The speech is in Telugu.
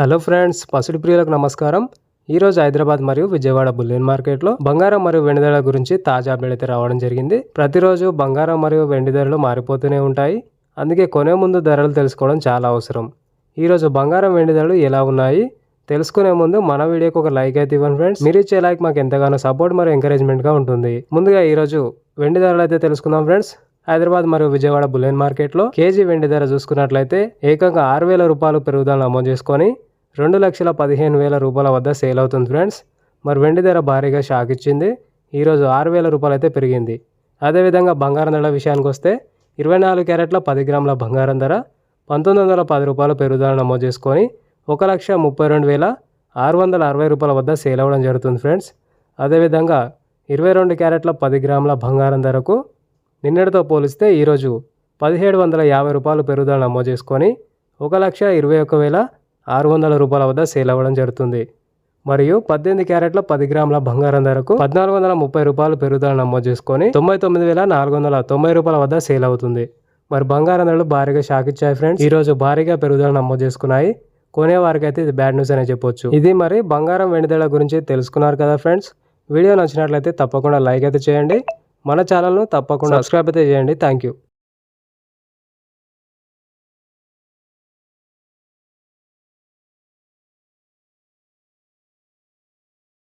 హలో ఫ్రెండ్స్ పసుడి ప్రియులకు నమస్కారం. ఈరోజు హైదరాబాద్ మరియు విజయవాడ బుల్లియన్ మార్కెట్లో బంగారం మరియు వెండి ధరల గురించి తాజా అప్డేట్ అయితే రావడం జరిగింది. ప్రతిరోజు బంగారం మరియు వెండి ధరలు మారిపోతూనే ఉంటాయి. అందుకే కొనే ముందు ధరలు తెలుసుకోవడం చాలా అవసరం. ఈరోజు బంగారం వెండి ధరలు ఎలా ఉన్నాయి? తెలుసుకునే ముందు మన వీడియోకి ఒక లైక్ అయితే ఇవ్వండి ఫ్రెండ్స్. మీరు ఇచ్చే లైక్ మాకు ఎంతగానో సపోర్ట్ మరియు ఎంకరేజ్మెంట్గా ఉంటుంది. ముందుగా ఈరోజు వెండి ధరలు అయితే తెలుసుకుందాం ఫ్రెండ్స్. హైదరాబాద్ మరియు విజయవాడ బుల్లెన్ మార్కెట్లో కేజీ వెండి ధర చూసుకున్నట్లయితే ఏకంగా ఆరు వేల రూపాయలు పెరుగుదల నమోదు చేసుకొని రెండు లక్షల పదిహేను వేల రూపాయల వద్ద సేల్ అవుతుంది ఫ్రెండ్స్. మరి వెండి ధర భారీగా షాక్ ఇచ్చింది. ఈరోజు ఆరు వేల రూపాయలు అయితే పెరిగింది. అదేవిధంగా బంగారం ధర విషయానికి వస్తే ఇరవై నాలుగు క్యారెట్ల పది గ్రాముల బంగారం ధర పంతొమ్మిది వందల పది రూపాయలు పెరుగుదల నమోదు చేసుకొని ఒక లక్ష ముప్పై రెండు వేల ఆరు వందల అరవై రూపాయల వద్ద సేల్ అవ్వడం జరుగుతుంది ఫ్రెండ్స్. అదేవిధంగా ఇరవై రెండు క్యారెట్ల పది గ్రాముల బంగారం ధరకు నిన్నటితో పోలిస్తే ఈరోజు పదిహేడు వందల యాభై రూపాయలు పెరుగుదల నమోదు చేసుకొని ఒక లక్ష ఇరవై ఒక్క వేల ఆరు వందల రూపాయల వద్ద సేల్ అవ్వడం జరుగుతుంది. మరియు పద్దెనిమిది క్యారెట్ల పది గ్రాముల బంగారం ధరకు పద్నాలుగు వందల ముప్పై రూపాయలు పెరుగుదల నమోదు చేసుకొని తొంభై తొమ్మిది వేల నాలుగు వందల తొంభై రూపాయల వద్ద సేల్ అవుతుంది. మరి బంగారం ధరలు భారీగా షాక్ ఇచ్చాయి ఫ్రెండ్స్. ఈరోజు భారీగా పెరుగుదల నమోదు చేసుకున్నాయి. కొనేవారికి అయితే ఇది బ్యాడ్ న్యూస్ అనే చెప్పొచ్చు. ఇది మరి బంగారం వెండి ధరల గురించి తెలుసుకున్నారు కదా ఫ్రెండ్స్. వీడియో నచ్చినట్లయితే తప్పకుండా లైక్ అయితే చేయండి. మన ఛానల్ను తప్పకుండా సబ్స్క్రైబ్ అయితే చేయండి. Thank you.